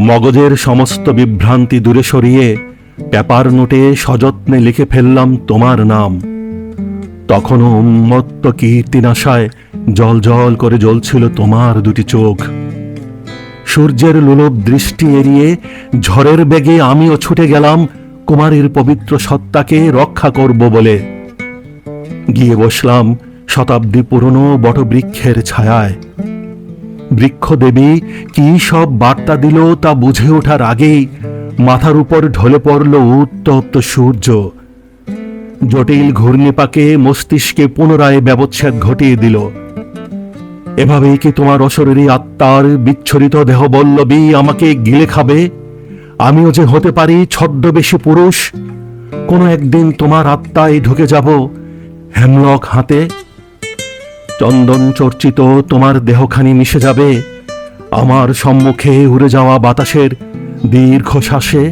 মগজের সমস্ত বিভ্রান্তি দূরে সরিয়ে পেপার নোটে সযত্নে লিখে ফেললাম তোমার নাম। তখনও উন্মত্ত কীর্তিনাশায় জল জল করে জ্বলছিল তোমার দুটি চোখ। সূর্যের লোলভ দৃষ্টি এড়িয়ে ঝড়ের বেগে আমিও ছুটে গেলাম কুমারীর পবিত্র সত্তাকে রক্ষা করব বলে। গিয়ে বসলাম শতাব্দী পুরনো বটবৃক্ষের ছায়ায়। বৃক্ষদেবী, কি সব বার্তা দিল তা বুঝে ওঠার আগেই মাথার উপর ঢলে পড়ল উত্তপ্ত সূর্য। জটিল ঘূর্ণিপাকে মস্তিষ্কে পুনরায় ব্যবচ্ছেদ ঘটিয়ে দিল। এভাবেই কি তোমার অশরীরী আত্মার বিচ্ছরিত দেহবল্লবী আমাকে গিলে খাবে? আমিও যে হতে পারি ছদ্মবেশী পুরুষ, কোনো একদিন তোমার আত্মায় ঢুকে যাব হেমলক হাতে? চন্দন চর্চিত তোমার দেহখানি মিশে যাবে। আমার সম্মুখে উড়ে যাওয়া বাতাসের দীর্ঘ শ্বাসে